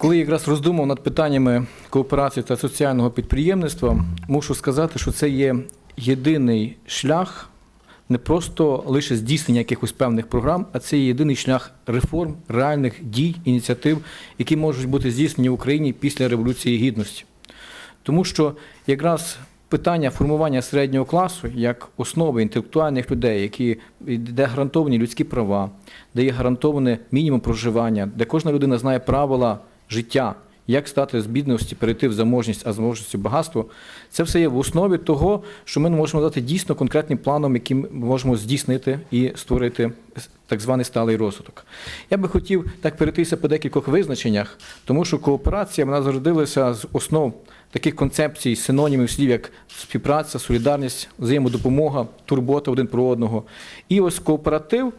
коли я якраз роздумав над питаннями кооперації та соціального підприємництва, мушу сказати, що це є єдиний шлях не просто лише здійснення якихось певних програм, а це є єдиний шлях реформ, реальних дій, ініціатив, які можуть бути здійснені в Україні після Революції Гідності. Тому що якраз питання формування середнього класу як основи інтелектуальних людей, які, де гарантовані людські права, де є гарантоване мінімум проживання, де кожна людина знає правила життя, як стати з бідності, перейти в заможність, а з багатство, це все є в основі того, що ми можемо дати дійсно конкретним планом, який ми можемо здійснити і створити так званий сталий розвиток. Я би хотів так перейтися по декількох визначеннях, тому що кооперація вона зародилася з основ таких концепцій, синонімів слів, як співпраця, солідарність, взаємодопомога, турбота один про одного. І ось кооператив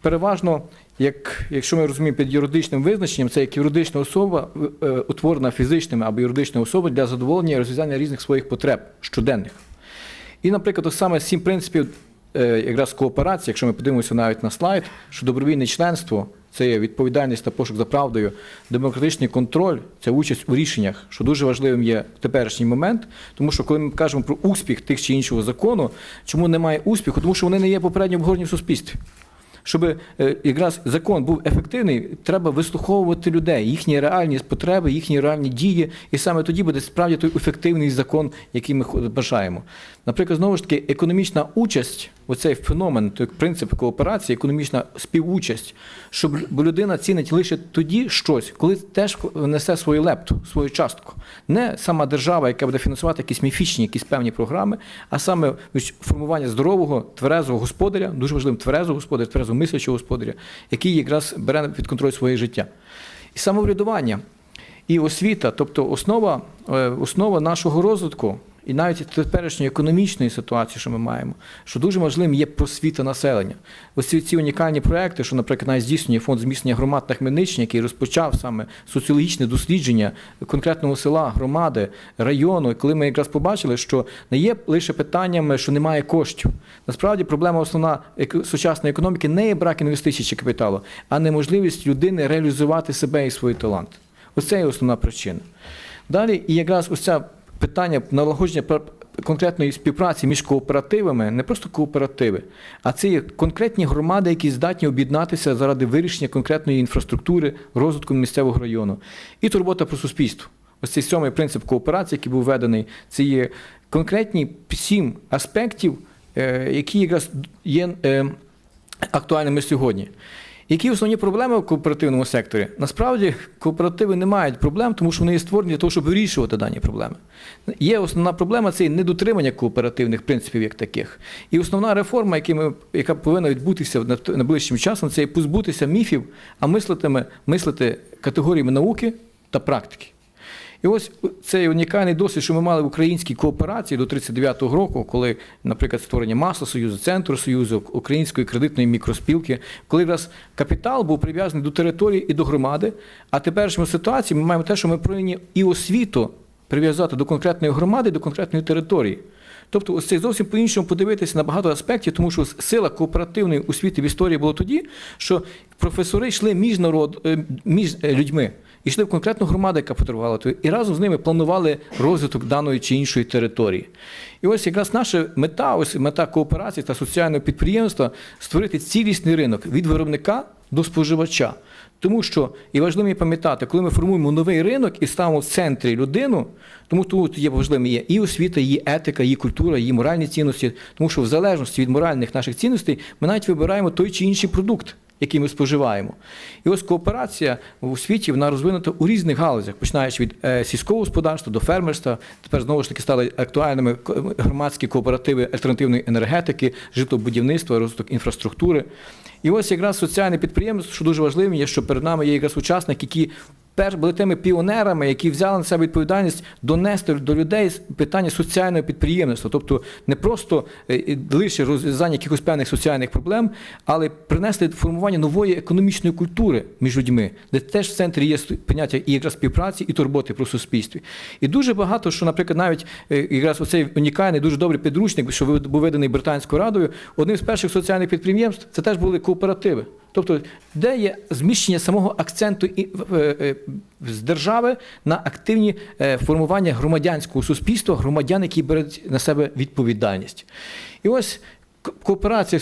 переважно, як, якщо ми розуміємо під юридичним визначенням, це як юридична особа, е, утворена фізичними або юридичною особою для задоволення і розв'язання різних своїх потреб щоденних. І, наприклад, саме сім принципів е, якраз кооперації, якщо ми подивимося навіть на слайд, що добровільне членство це є відповідальність та пошук за правдою, демократичний контроль це участь у рішеннях, що дуже важливим є в теперішній момент, тому що коли ми кажемо про успіх тих чи іншого закону, чому немає успіху? Тому що вони не є попередньо обговорені в суспільстві. Щоб е, якраз закон був ефективний, треба вислуховувати людей, їхні реальні потреби, їхні реальні дії, і саме тоді буде справді той ефективний закон, який ми бажаємо. Наприклад, знову ж таки, економічна участь, оцей феномен, той принцип кооперації, економічна співучасть, щоб людина цінить лише тоді щось, коли теж несе свою лепту, свою частку. Не сама держава, яка буде фінансувати якісь міфічні, якісь певні програми, а саме формування здорового, тверезого господаря, дуже важливим тверезого господаря, тверезого мислячого господаря, який якраз бере під контроль своє життя. І самоврядування, і освіта, тобто основа, е, основа нашого розвитку. І навіть теперішньої економічної ситуації, що ми маємо, що дуже важливим є просвіта населення. Ось ці, унікальні проекти, що, наприклад, навіть здійснює фонд зміцнення громад на Хмельниччині, який розпочав саме соціологічне дослідження конкретного села, громади, району, коли ми якраз побачили, що не є лише питаннями, що немає коштів. Насправді проблема основна сучасної економіки не є брак інвестицій чи капіталу, а неможливість людини реалізувати себе і свої таланти. Ось це є основна причина. Далі, і якраз ось це питання налагодження конкретної співпраці між кооперативами, не просто кооперативи, а це є конкретні громади, які здатні об'єднатися заради вирішення конкретної інфраструктури, розвитку місцевого району. І турбота про суспільство. Ось цей сьомий принцип кооперації, який був введений, це є конкретні сім аспектів, е, які якраз є е, актуальними сьогодні. Які основні проблеми в кооперативному секторі? Насправді кооперативи не мають проблем, тому що вони є створені для того, щоб вирішувати дані проблеми. Є основна проблема це недотримання кооперативних принципів як таких. І основна реформа, яка, повинна відбутися найближчим часом, це позбутися міфів, а мислити категоріями науки та практики. І ось цей унікальний досвід, що ми мали в українській кооперації до 39-го року, коли, наприклад, створення масла Союзу, Центру Союзу, Української кредитної мікроспілки, коли якраз капітал був прив'язаний до території і до громади. А теперішньому ситуації ми маємо те, що ми повинні і освіту прив'язати до конкретної громади, до конкретної території. Тобто, ось це зовсім по-іншому подивитися на багато аспектів, тому що сила кооперативної освіти в історії була тоді, що професори йшли між народ, е, між е, людьми. Йшли в конкретну громаду, яка потребувала того, і разом з ними планували розвиток даної чи іншої території. І ось якраз наша мета, ось мета кооперації та соціального підприємства створити цілісний ринок від виробника до споживача. Тому що і важливо пам'ятати, коли ми формуємо новий ринок і ставимо в центрі людину, тому тут є важливим є і освіта, її етика, її культура, її моральні цінності, тому що в залежності від моральних наших цінностей ми навіть вибираємо той чи інший продукт який ми споживаємо. І ось кооперація у світі вона розвинута у різних галузях, починаючи від е, сільського господарства до фермерства. Тепер знову ж таки стали актуальними громадські кооперативи альтернативної енергетики, житлобудівництва, розвиток інфраструктури. І ось якраз соціальне підприємство, що дуже важливим, є, що перед нами є якраз учасник, які перш були тими піонерами, які взяли на себе відповідальність донести до людей питання соціального підприємництва, тобто не просто е, лише розв'язання якихось певних соціальних проблем, але принесли формування нової економічної культури між людьми, де теж в центрі є поняття і якраз співпраці, і турботи про суспільстві. І дуже багато, що, наприклад, навіть е, якраз оцей унікальний, дуже добрий підручник, що був виданий Британською радою, одним з перших соціальних підприємств це теж були кооперативи. Тобто, де є зміщення самого акценту е, з держави на активні е, формування громадянського суспільства, громадян, які беруть на себе відповідальність. І ось кооперація